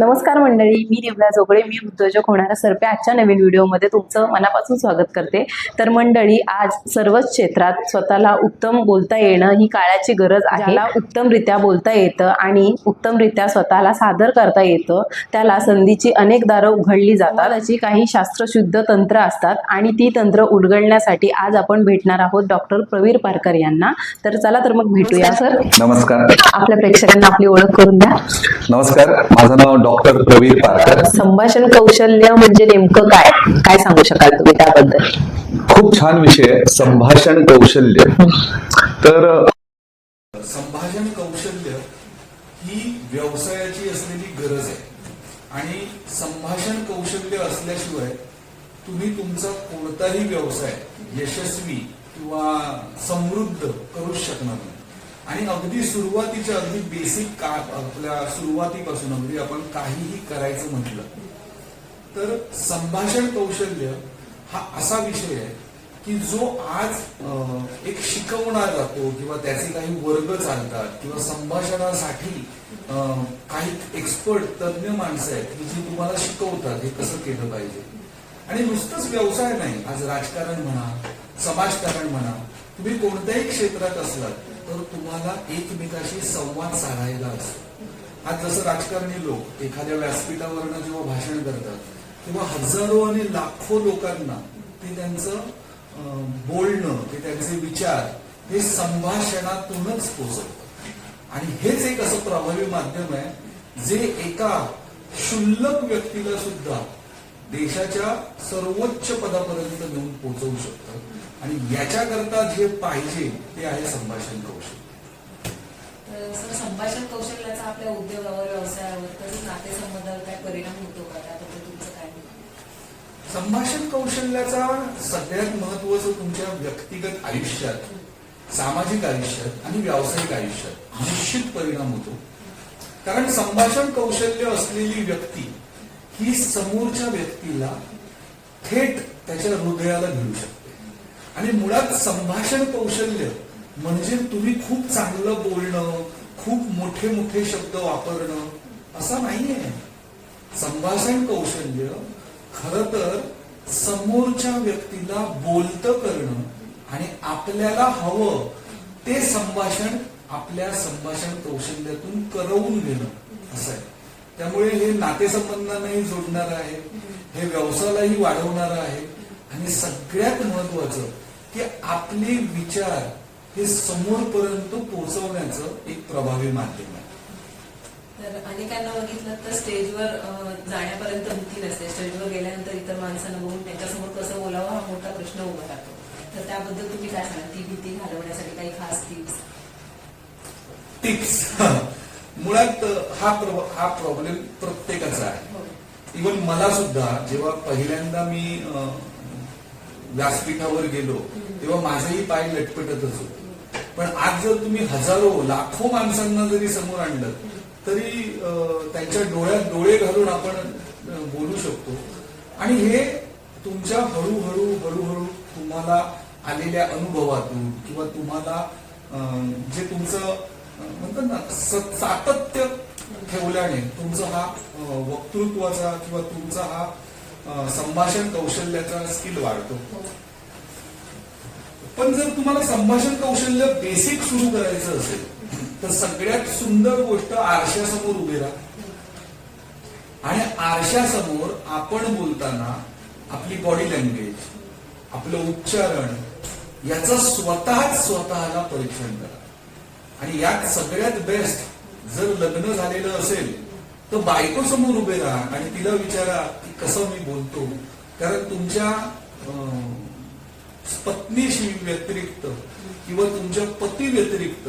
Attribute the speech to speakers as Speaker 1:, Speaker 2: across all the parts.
Speaker 1: नमस्कार मंडळी मी रिवला जोगळे मी उद्योजक होणारा सरपे. आजच्या नवीन व्हिडिओमध्ये तुमचं मनापासून स्वागत करते. तर मंडळी आज सर्वच क्षेत्रात स्वतःला उत्तम बोलता येणं ही काळाची गरज आहे. उत्तमरित्या बोलता येतं आणि उत्तमरित्या स्वतःला सादर करता येतं त्याला संधीची अनेक दारं उघडली जातात. त्याची काही शास्त्रशुद्ध तंत्र असतात आणि ती तंत्र उलगडण्यासाठी आज आपण भेटणार आहोत डॉक्टर प्रवीर पारकर यांना. तर चला तर मग भेटूया सर.
Speaker 2: नमस्कार.
Speaker 1: आपल्या प्रेक्षकांना आपली ओळख करून द्या.
Speaker 2: नमस्कार. माझं नाव डॉक्टर प्रवीर पारकर.
Speaker 1: संभाषण कौशल्य म्हणजे नेमकं काय? काय सांगू शकाल तुम्ही त्याबद्दल?
Speaker 2: खूप छान विषय आहे, संभाषण कौशल्य. तर
Speaker 3: संभाषण कौशल्य ही व्यवसायाची असलेली गरज आहे. आणि संभाषण कौशल्य असल्याशिवाय तुम्ही तुमचा कोणताही व्यवसाय यशस्वी किंवा समृद्ध करूच शकणार नाही. आणि अगदी सुरुवातीच्या अगदी बेसिक का आपल्या सुरुवातीपासून अगदी आपण काहीही करायचं म्हटलं तर संभाषण कौशल्य हा असा विषय आहे की जो आज एक शिकवला जातो किंवा त्याचे काही वर्ग चालतात किंवा संभाषणासाठी काही एक्सपर्ट तज्ज्ञ माणसं आहेत की जी तुम्हाला शिकवतात हे कसं केलं पाहिजे. आणि नुसतंच व्यवसाय नाही आज राजकारण म्हणा समाजकारण म्हणा तुम्ही कोणत्याही क्षेत्रात असलात तर तुम्हाला एकमेकाशी संवाद साधायला असतो. आज जसं राजकारणी लोक एखाद्या व्यासपीठावरनं जेव्हा भाषण करतात तेव्हा हजारो आणि लाखो लोकांना ते त्यांचं बोलणं ते त्यांचे विचार हे संभाषणातूनच पोचवतात. आणि हेच एक असं प्रभावी माध्यम आहे जे एका क्षुल्लक व्यक्तीला सुद्धा देशाच्या सर्वोच्च पदापर्यंत नेऊन पोहोचवू शकतं. आणि याच्याकरता जे पाहिजे ते आहे संभाषण कौशल्य.
Speaker 4: सर संभाषण कौशल्याचा आपल्या उद्योगावर व्यवसायावर तसंच नातेसंबंधावर काय परिणाम होतो का? त्याबद्दल तुमचं काय?
Speaker 3: संभाषण कौशल्याचा सगळ्यात महत्वाचं तुमच्या व्यक्तिगत आयुष्यात सामाजिक आयुष्यात आणि व्यावसायिक आयुष्यात निश्चित परिणाम होतो. कारण संभाषण कौशल्य असलेली व्यक्ती ही समोरच्या व्यक्तीला थेट त्याच्या हृदयाला घेऊ शकते. आणि मुळात संभाषण कौशल्य म्हणजे तुम्ही खूप चांगलं बोलणं खूप मोठे मोठे शब्द वापरणं असं नाहीये. संभाषण कौशल्य खर तर समोरच्या व्यक्तीला बोलत करणं आणि आपल्याला हवं ते संभाषण आपल्या संभाषण कौशल्यातून करवून घेणं असं आहे. त्यामुळे हे नातेसंबंधांनाही जोडणार आहे हे व्यवसायालाही वाढवणार आहे आणि सगळ्यात महत्वाचं की आपले विचार हे समोरपर्यंत पोहोचवण्याचं एक प्रभावी माध्यम आहे.
Speaker 4: तर अनेकांना बघितलं तर स्टेजवर जाण्यापर्यंत भीती नसते. स्टेजवर गेल्यानंतर इतर माणसांना बघून त्यांच्यासमोर कसं बोलावं हा मोठा प्रश्न उभा राहतो. तर त्याबद्दल तुम्ही काय सांगाल? ती भीती घालवण्यासाठी काही खास टिप्स
Speaker 3: टिप्स मुळात हा हा प्रॉब्लेम प्रत्येकाचा आहे.
Speaker 4: हो.
Speaker 3: इवन मला सुद्धा जेव्हा पहिल्यांदा मी व्यासपीठावर गेलो तेव्हा माझेही पाय लटपटतच होते. पण आज जर तुम्ही हजारो लाखो माणसांना जरी समोर आणलं तरी त्यांच्या डोळ्यात डोळे घालून आपण बोलू शकतो. आणि हे तुमच्या हळूहळू हळूहळू तुम्हाला आलेल्या अनुभवातून किंवा तुम्हाला जे तुमचं म्हणतात ना सातत्य ठेवल्याने तुमचा हा वक्तृत्वाचा किंवा तुमचा हा संभाषण कौशल्याचा स्किल वाढतो. पण जर तुम्हाला संभाषण कौशल्य बेसिक सुरू करायचं असेल तर सगळ्यात सुंदर गोष्ट आरशासमोर उभे राहा. आणि आरशासमोर आपण बोलताना आपली बॉडी लँग्वेज आपलं उच्चारण याचा स्वतःच स्वतःला परीक्षण करा. आणि यात सगळ्यात बेस्ट जर लग्न झालेलं असेल तर बायको समोर उभे राहा आणि तिला विचारा कसं मी बोलतो? कारण तुमच्या पत्नीशी व्यतिरिक्त किंवा तुमच्या पती व्यतिरिक्त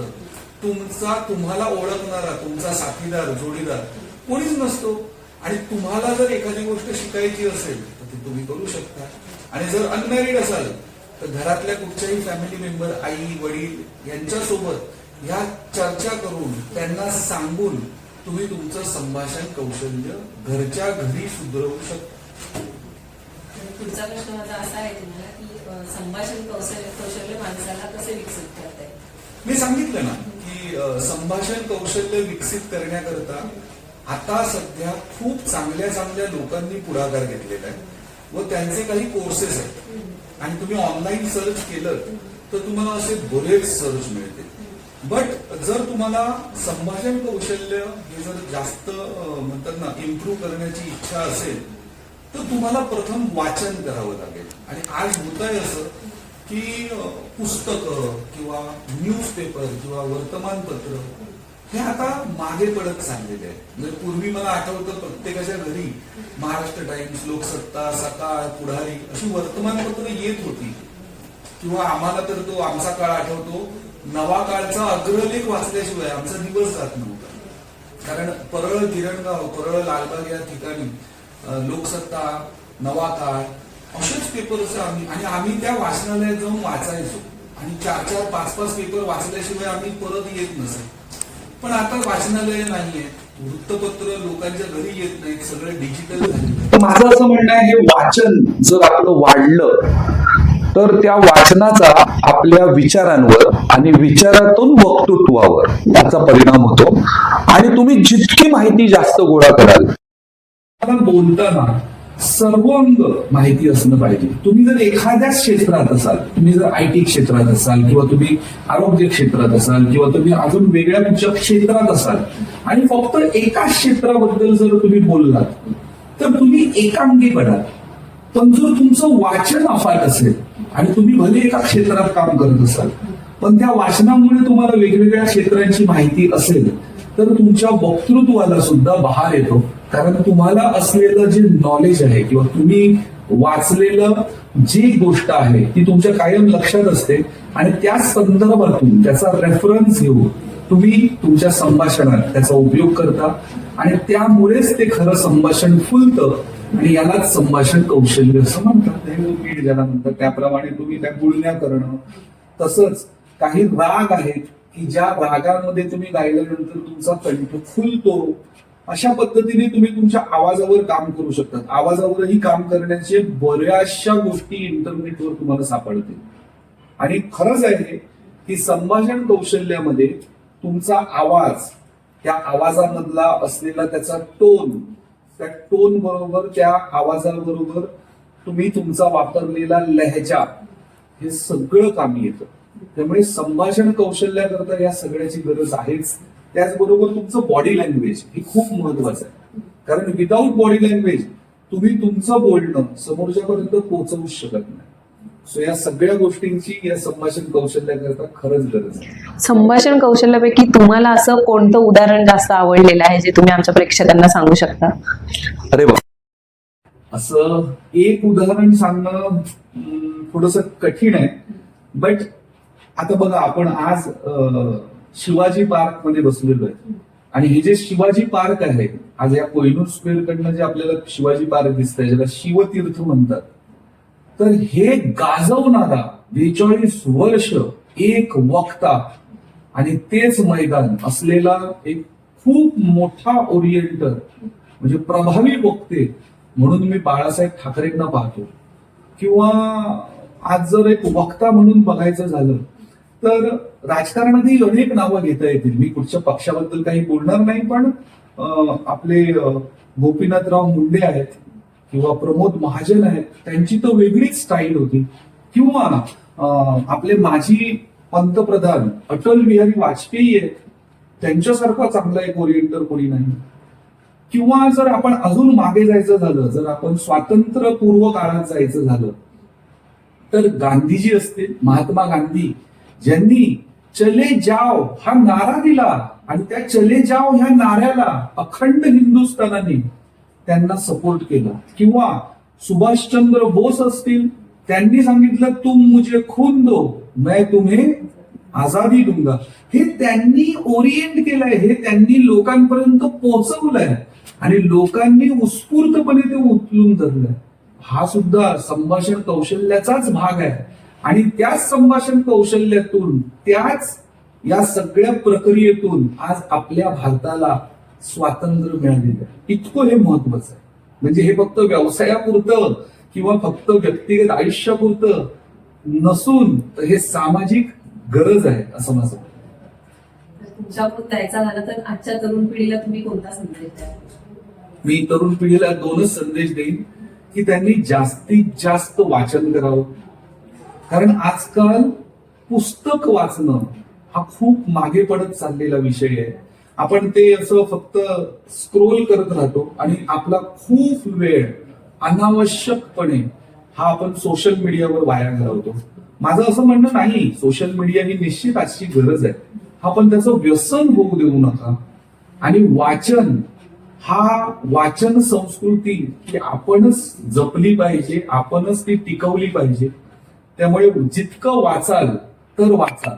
Speaker 3: तुमचा तुम्हाला ओळखणारा तुमचा साथीदार जोडीदार कोणीच नसतो. आणि तुम्हाला जर एखादी गोष्ट शिकायची असेल तर ती तुम्ही करू शकता. आणि जर अनमॅरिड असाल तर घरातल्या कुठच्याही फॅमिली मेंबर आई वडील यांच्यासोबत ह्या चर्चा करून त्यांना सांगून तुम्ही तुमचं संभाषण कौशल्य घरच्या घरी सुधरवू शकता.
Speaker 4: पुढचा प्रश्न माझा असा आहे तुम्हाला की संभाषण कौशल्य कौशल्य माणसाला कसे विकसित करता येईल?
Speaker 3: मी सांगितलं ना की संभाषण कौशल्य विकसित करण्याकरता आता सध्या खूप चांगल्या चांगल्या लोकांनी पुढाकार घेतलेला आहे. व त्यांचे काही कोर्सेस आहेत. आणि तुम्ही ऑनलाईन सर्च केलं तर तुम्हाला असे बरेच सर्च मिळतील. बट जर तुम्हाला संभाषण कौशल्य हे जर जास्त म्हणतात ना इम्प्रूव्ह करण्याची इच्छा असेल तर तुम्हाला प्रथम वाचन करावं लागेल. आणि आज होत आहे असं की पुस्तकं किंवा न्यूजपेपर किंवा वर्तमानपत्र हे आता मागे पडत चाललेले आहे म्हणजे पूर्वी मला आठवतं प्रत्येकाच्या घरी महाराष्ट्र टाइम्स लोकसत्ता सकाळ पुढारी अशी वर्तमानपत्र येत होती. किंवा आम्हाला तर तो आमचा काळ आठवतो नवा काळचा अग्रलेख वाचल्याशिवाय आमचा दिवस जात नव्हता. कारण परळ किरणगाव परळ लालबाग या ठिकाणी लोकसत्ता नवा काळ असेच पेपर्स आम्ही आणि आम्ही त्या वाचनालयात जाऊन वाचायचो. आणि चार चार पाच पाच पेपर वाचल्याशिवाय आम्ही परत येत नसे पण आता वाचनालय नाहीये. वृत्तपत्र लोकांच्या घरी येत नाहीत. सगळं डिजिटल
Speaker 2: माझं असं म्हणणं आहे हे वाचन जर आपलं वाढलं तर त्या वाचनाचा आपल्या विचारांवर आणि विचारातून वक्तृत्वावर त्याचा परिणाम होतो. आणि तुम्ही जितकी माहिती जास्त गोळा कराल
Speaker 3: बोलताना बोलताना सर्वांग माहिती असणं पाहिजे. तुम्ही जर एखाद्याच क्षेत्रात असाल तुम्ही जर आय टी क्षेत्रात असाल किंवा तुम्ही आरोग्य क्षेत्रात असाल किंवा तुम्ही अजून वेगळ्या कुठच्या क्षेत्रात असाल आणि फक्त एका क्षेत्राबद्दल जर तुम्ही बोललात तर तुम्ही एकांगी पडाल पण जर तुमचं वाचन अफाट असेल आणि तुम्ही भले एका क्षेत्रात काम करत असाल पण त्या वाचनामुळे तुम्हाला वेगवेगळ्या क्षेत्रांची माहिती असेल तर तुमच्या वक्तृत्वाला सुद्धा बहार येतो. कारण तुम्हाला असलेलं जे नॉलेज आहे किंवा तुम्ही वाचलेलं जी गोष्ट आहे ती तुमच्या कायम लक्षात असते. आणि त्या संदर्भातून त्याचा रेफरन्स घेऊन तुम्ही तुमच्या संभाषणात त्याचा उपयोग करता. आणि त्यामुळेच ते खरं संभाषण फुलतं. आणि यालाच संभाषण कौशल्य असं म्हणतात. हे पीठ ज्याला म्हणतात त्याप्रमाणे तुम्ही त्या गुळण्या करणं. तसंच काही राग आहेत की ज्या रागांमध्ये तुम्ही गायल्यानंतर तुमचा कंठ फुलतो अशा पद्धतीने तुम्ही तुमच्या आवाजावर काम करू शकतात. आवाजावरही काम करण्याचे बऱ्याचशा गोष्टी इंटरनेटवर तुम्हाला सापडतील. आणि खरंच आहे की संभाषण कौशल्यामध्ये तुमचा आवाज त्या आवाजामधला असलेला त्याचा टोन त्या टोन बरोबर त्या आवाजाबरोबर तुम्ही तुमचा वापरलेला लहजा हे सगळं कामी येतं. त्यामुळे संभाषण कौशल्याकरता या सगळ्याची गरज आहेच. त्याचबरोबर तुमचं बॉडी लँग्वेज हे खूप महत्वाचं आहे. कारण विदाऊट बॉडी लँग्वेज तुम्ही तुमचं बोलणं समोरच्यापर्यंत पोहोचवूच शकत नाही. सो या सगळ्या गोष्टींची या संभाषण कौशल्याकरता खरंच गरज आहे.
Speaker 1: संभाषण कौशल्यापैकी तुम्हाला असं कोणतं उदाहरण जास्त आवडलेलं आहे जे तुम्ही आमच्या प्रेक्षकांना सांगू शकता?
Speaker 2: अरे वा.
Speaker 3: असं एक उदाहरण सांगणं थोडस कठीण आहे. बट आता बघा आपण आज शिवाजी पार्कमध्ये बसलेलो आहे. आणि हे जे शिवाजी पार्क आहे आज या कोहिनूर स्क्वेअर कडनं जे आपल्याला शिवाजी पार्क दिसतंय ज्याला शिवतीर्थ म्हणतात. तर हे गाजवणारा बेचाळीस वर्ष एक वक्ता आणि तेच मैदान असलेला एक खूप मोठा ओरिएंटर म्हणजे प्रभावी वक्ते म्हणून मी बाळासाहेब ठाकरेंना पाहतो. किंवा आज जर एक वक्ता म्हणून बघायचं झालं तर राजकारणातही अनेक नावं घेता येतील. मी कुठच्या पक्षाबद्दल काही बोलणार नाही पण आपले गोपीनाथराव मुंडे आहेत. किंवा प्रमोद महाजन आहेत त्यांची तर वेगळीच स्टाईल होती. किंवा आपले माजी पंतप्रधान अटल बिहारी वाजपेयी आहेत त्यांच्यासारखा चांगला एक ओरिएंटर कोणी नाही. किंवा जर आपण अजून मागे जायचं झालं जर आपण स्वातंत्र्यपूर्व काळात जायचं झालं तर गांधीजी असतील महात्मा गांधी ज्यांनी चले जाव हा नारा दिला आणि त्या चले जाव ह्या नाऱ्याला अखंड हिंदुस्थानाने त्यांना सपोर्ट केला. किंवा सुभाषचंद्र बोस असतील त्यांनी सांगितलं तुम मुझे खून दो मैं तुम्हें आझादी दूंगा. हे त्यांनी ओरिएंट केलंय हे त्यांनी लोकांपर्यंत पोहोचवलंय. आणि लोकांनी उत्स्फूर्तपणे ते उचलून धरलंय. हा सुद्धा संभाषण कौशल्याचाच भाग आहे. आणि त्याच संभाषण कौशल्यातून त्याच या सगळ्या प्रक्रियेतून आज आपल्या भारताला स्वातंत्र्य मिळालेलं आहे. इतकं हे महत्वाचं आहे. म्हणजे हे फक्त व्यवसायापुरतं किंवा फक्त व्यक्तिगत
Speaker 4: तुमच्या द्यायचा झाला तर आजच्या तरुण पिढीला तुम्ही कोणता संदेश
Speaker 3: मी तरुण पिढीला दोनच संदेश देईन की त्यांनी जास्तीत जास्त वाचन करावं. कारण आजकाल पुस्तक वाचणं हा खूप मागे पडत चाललेला विषय आहे. आपण ते असं फक्त स्क्रोल करत राहतो आणि आपला खूप वेळ अनावश्यकपणे हा आपण सोशल मीडियावर वाया घालवतो. माझं असं म्हणणं नाही सोशल मीडिया ही निश्चित आजची गरज आहे. हा पण त्याचं व्यसन होऊ देऊ नका. आणि वाचन हा वाचन संस्कृती ही आपणच जपली पाहिजे आपणच ती टिकवली पाहिजे. त्यामुळे जितकं वाचाल तर वाचाल.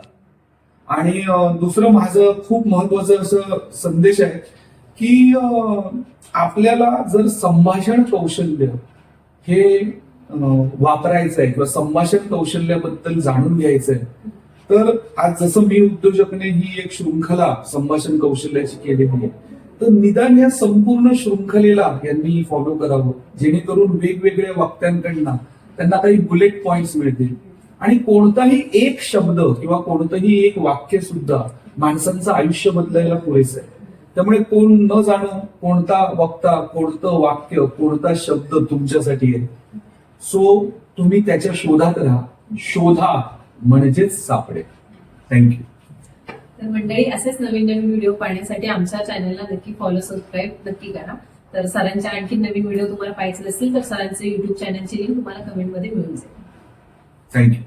Speaker 3: आणि दुसरं माझं खूप महत्वाचं असं संदेश आहे की आपल्याला जर संभाषण कौशल्य हे वापरायचं आहे किंवा संभाषण कौशल्याबद्दल जाणून घ्यायचं आहे तर आज जसं मी उद्योजकने ही एक शृंखला संभाषण कौशल्याची केलेली आहे तर निदान या संपूर्ण शृंखलेला यांनी फॉलो करावं जेणेकरून वेगवेगळ्या वक्त्यांकडनं त्यांना काही बुलेट पॉइंट्स मिळतील. आणि कोणताही एक शब्द किंवा कोणतंही एक वाक्य सुद्धा माणसांचं आयुष्य बदलायला पुरेसं आहे. त्यामुळे कोण न जाणं कोणता वक्ता कोणतं वाक्य कोणता शब्द तुमच्यासाठी आहे. सो तुम्ही त्याच्या शोधात राहा. शोधा म्हणजेच सापडेल. थँक्यू
Speaker 4: तर मंडळी असेच नवीन नवीन व्हिडिओ पाहण्यासाठी आमच्या चॅनलला नक्की फॉलो सबस्क्राईब नक्की करा. तर सरांच्या आणखी नवीन व्हिडिओ तुम्हाला पाहायचे असतील तर सरांचे युट्यूब चॅनलची लिंक तुम्हाला कमेंटमध्ये मिळून जाईल.
Speaker 3: थँक्यू